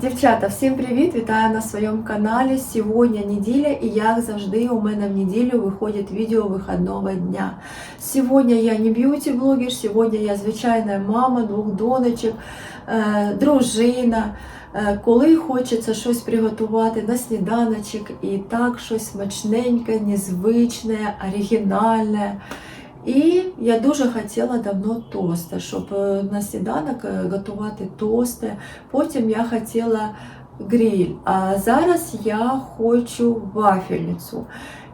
Дівчата, всім привіт! Вітаю на своєму каналі. Сьогодні неділя і як завжди у мене в неділю виходить відео вихідного дня. Сьогодні я не б'юті-блогер, сьогодні я звичайна мама, двох донечок, е, дружина. Е, Коли хочеться щось приготувати на сніданочок і так щось смачненьке, незвичне, оригінальне. І я дуже хотіла давно тости, щоб е, на сніданок е, готувати тости. Потім я хотіла гриль. А зараз я хочу вафельницю.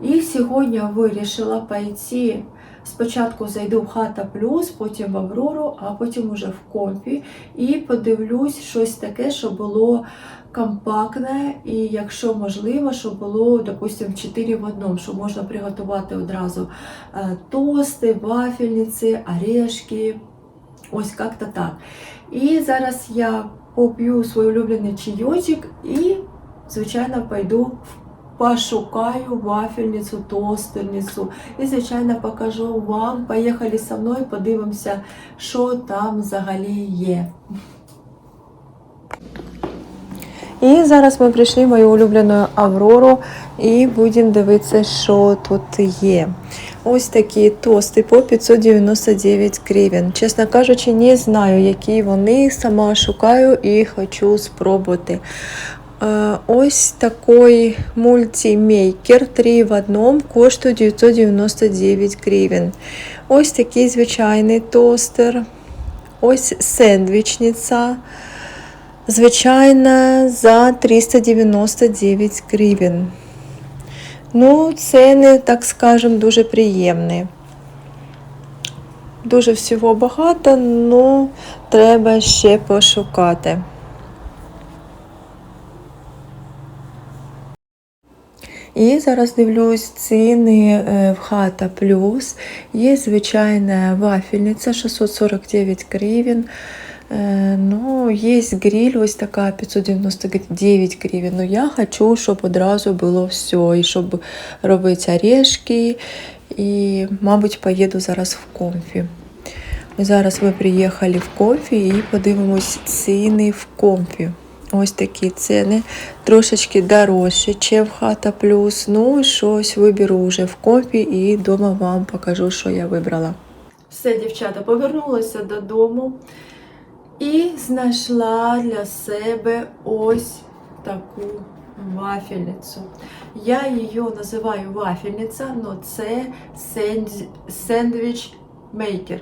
І сьогодні вирішила пойти. Спочатку зайду в хата плюс, потім в Аврору, а потім уже в компі і подивлюсь щось таке, що було компактне, і якщо можливо, щоб було, допустим, 4 в одному, що можна приготувати одразу е, тости, вафельниці, орешки. Ось як-то так. І зараз я поп'ю свій улюблений чайочок і, звичайно, пойду в пошукаю вафельницю, тостерницю. І, звичайно, покажу вам. Поїхали зі мною, подивимося, що там взагалі є. І зараз ми прийшли мою улюблену Аврору і будемо дивитися, що тут є. Ось такі тости по 599 гривень. Чесно кажучи, не знаю, які вони. Сама шукаю і хочу спробувати. Е, Ось такий мультимейкер 3 в одному коштує 999 гривень. Ось такий звичайний тостер. Ось сендвічниця. Звичайна за 399 гривень. Ну, ціни, так скажем, дуже приємні. Дуже всього багато, але треба ще пошукати. І зараз дивлюсь ціни е, в хата плюс. Є звичайна вафельниця 649 гривень. Е, Ну, є гриль, ось така 599 гривень. Ну, я хочу, щоб одразу було все. І щоб робити орешки. І, мабуть, поїду зараз в комфі. Зараз ми приїхали в комфі і подивимось ціни в комфі. Ось такі ціни, трошечки дорожче, ніж хата плюс. Ну, щось виберу вже в компі і вдома вам покажу, що я вибрала. Все, дівчата, повернулася додому і знайшла для себе ось таку вафельницю. Я її називаю вафельниця, але це сендвіч мейкер.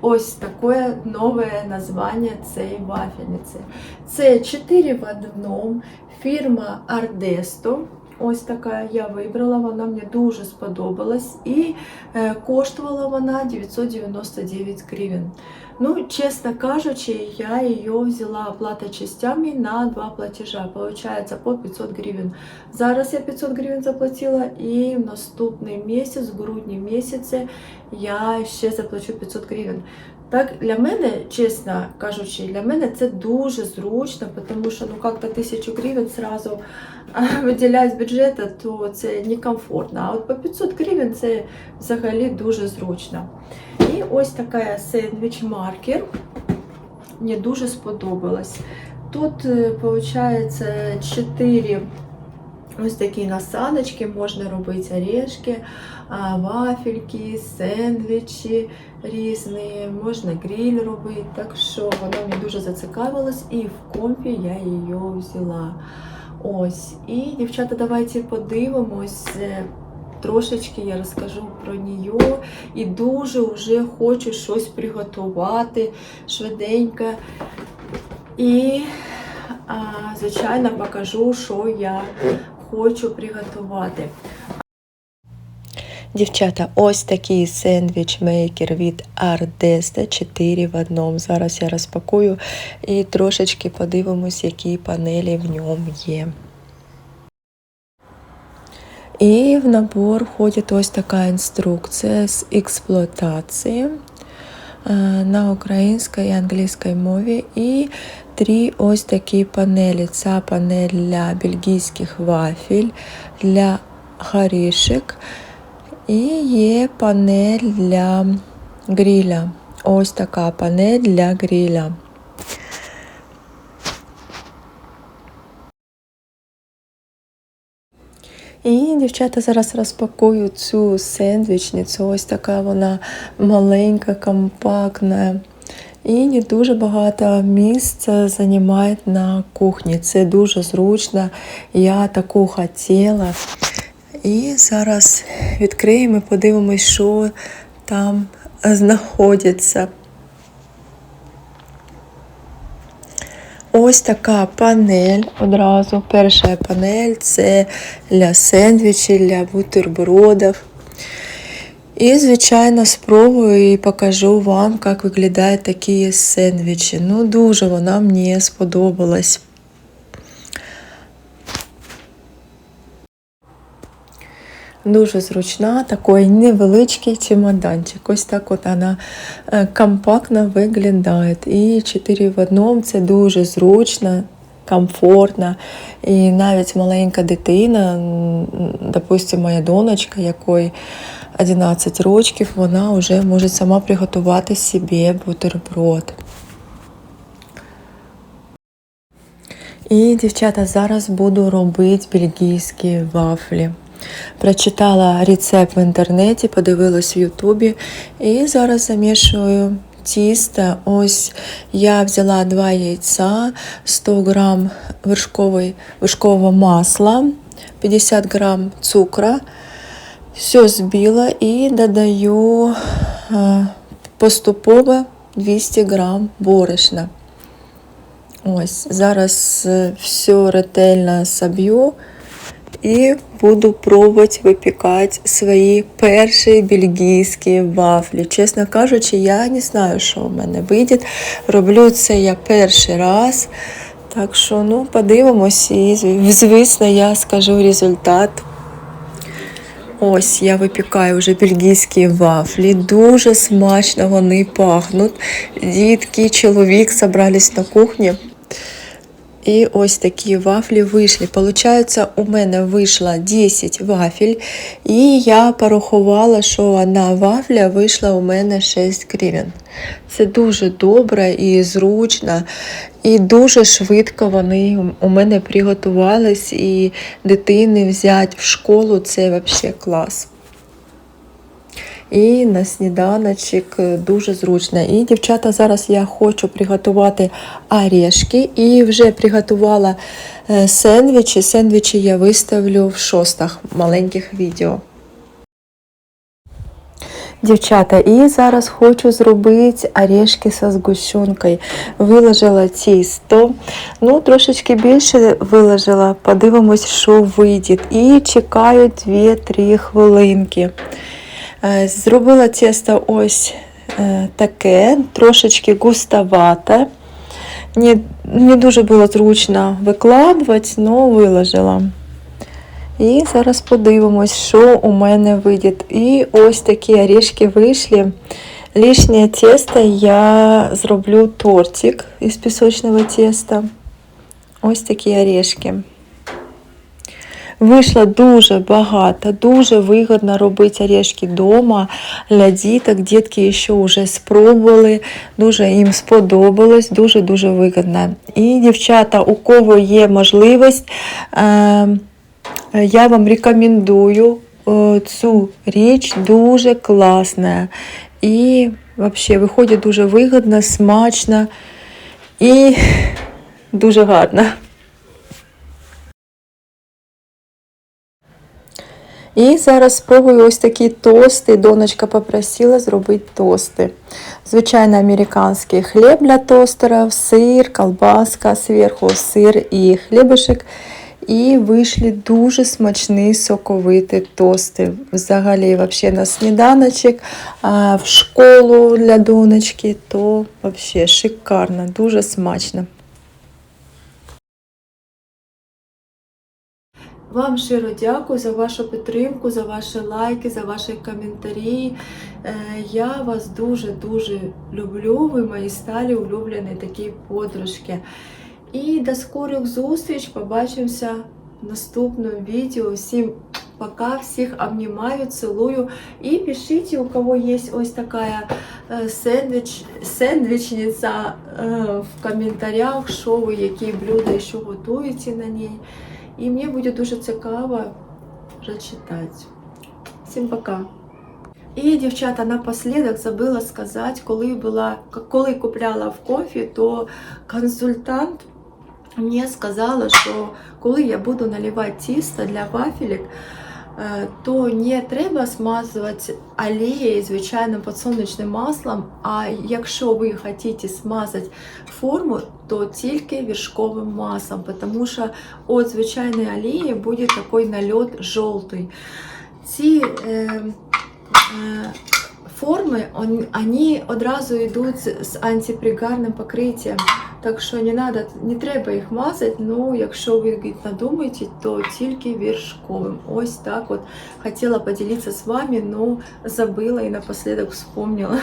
Ось таке нове названня цієї вафельниці. Це 4 в одному, фірма Ардесто. Ось така я вибрала, вона мені дуже сподобалась і е, коштувала вона 999 гривень. Ну, чесно кажучи, я її взяла оплата частями на два платежа. Получається по 500 гривень. Зараз я 500 гривень заплатила, і в наступний місяць, в грудні місяці, я ще заплачу 500 гривень. Так, для мене, чесно кажучи, для мене це дуже зручно, тому що ну як-то тисячу гривень сразу виділяти з бюджету, то це некомфортно. А от по 500 гривень це взагалі дуже зручно. Ось така сендвіч-маркер. Мені дуже сподобалось. Тут, виходить, 4 ось такі насадочки, можна робити орешки, вафельки, сендвічі різні, можна гриль робити. Так що вона мені дуже зацікавилась, і в компі я її взяла. Ось. І, дівчата, давайте подивимось. Трошечки я розкажу про неї і дуже вже хочу щось приготувати швиденько. І, а, звичайно, покажу, що я хочу приготувати. Дівчата, ось такий сендвіч-мейкер від Ardesta 4 в одному. Зараз я розпакую і трошечки подивимось, які панелі в ньому є. І в набор входить ось така інструкція з експлуатації на українській і англійській мові. І три ось такі панелі. Ця панель для бельгійських вафель, для горішек. І є панель для гриля. Ось така панель для гриля. І дівчата зараз розпакують цю сендвічницю. Ось така вона маленька, компактна. І не дуже багато місця займає на кухні. Це дуже зручно. Я таку хотіла. І зараз відкриємо і подивимось, що там знаходиться. Ось така панель одразу. Перша панель це для сендвічів, для бутербродів. І, звичайно, спробую і покажу вам, як виглядають такі сендвічі. Ну, дуже вона мені сподобалась. Дуже зручна, такий невеличкий чемоданчик. Ось так от вона е, компактно виглядає. І 4 в одному це дуже зручно, комфортно. І навіть маленька дитина, допустимо, моя донечка, якої 11 років, вона вже може сама приготувати собі бутерброд. І, дівчата, зараз буду робити бельгійські вафлі. Прочитала рецепт в інтернеті, подивилась в Ютубі і зараз замішую тісто. Ось я взяла два яйця, 100 грам вершкової, вершкового масла, 50 грам цукру. Все збила і додаю е, поступово 200 грам борошна. Ось, зараз е, все ретельно соб'ю і буду пробувати випікати свої перші бельгійські вафлі. Чесно кажучи, я не знаю, що в мене вийде. Роблю це я перший раз. Так що, ну, подивимось, і звісно, я скажу результат. Ось я випікаю вже бельгійські вафлі. Дуже смачно вони пахнуть. Дітки, чоловік зібрались на кухні. І ось такі вафлі вийшли. Получається, у мене вийшло 10 вафель, і я порахувала, що одна вафля вийшла у мене 6 гривень. Це дуже добре і зручно, і дуже швидко вони у мене приготувались, і дитини взяти в школу це взагалі клас. І на сніданочок дуже зручно. І, дівчата, зараз я хочу приготувати орешки. І вже приготувала е, сендвічі. Сендвічі я виставлю в шостах маленьких відео. Дівчата, і зараз хочу зробити орешки зі згущенкою. Виложила тісто, ну трошечки більше виложила, подивимось, що вийде. І чекаю 2-3 хвилинки. Е, Зробила тісто ось е, таке, трошечки густовате. Не, не дуже було зручно викладувати, але виложила. І зараз подивимось, що у мене вийде. І ось такі орешки вийшли. Лишнє тісто я зроблю тортик із пісочного теста. Ось такі орешки. Вийшло дуже багато, дуже вигідно робити орешки вдома для діток. Дітки ще вже спробували, дуже їм сподобалось, дуже-дуже вигідно. І, дівчата, у кого є можливість, е, я вам рекомендую е, цю річ, дуже класна. І взагалі виходить дуже вигідно, смачно і дуже гарно. І зараз спробую ось такі тости. Донечка попросила зробити тости. Звичайно, американський хліб для тостерів, сир, колбаска, зверху сир і хлібушек. І вийшли дуже смачні соковиті тости. Взагалі, вообще на сніданочок, в школу для донечки, то вообще шикарно, дуже смачно. Вам щиро дякую за вашу підтримку, за ваші лайки, за ваші коментарі. Е, Я вас дуже-дуже люблю. Ви мої сталі улюблені такі подружки. І до скорих зустріч. Побачимося в наступному відео. Всім пока, всіх обнімаю, цілую. І пишіть, у кого є ось така е, сендвіч, сендвічниця е, в коментарях, що ви, які блюда ще готуєте на ній. І мені буде дуже цікаво прочитати. Всім пока! І, дівчата, напослідок забула сказати, коли була, коли купляла в кофі, то консультант мені сказала, що коли я буду наливати тісто для вафелек, то не треба смазувати олією, звичайним підсолнечним маслом. А якщо ви хочете смазати форму, то тільки вершковим маслом, тому що від звичайної олії буде такий нальот жовтий. Ці е, е, форми вони одразу йдуть з антипригарним покриттям. Так що не надо, не треба їх мазати, ну якщо ви надумаєте, то тільки вершковим. Ось так от хотіла поділитися з вами, ну забила і напослідок вспомнила.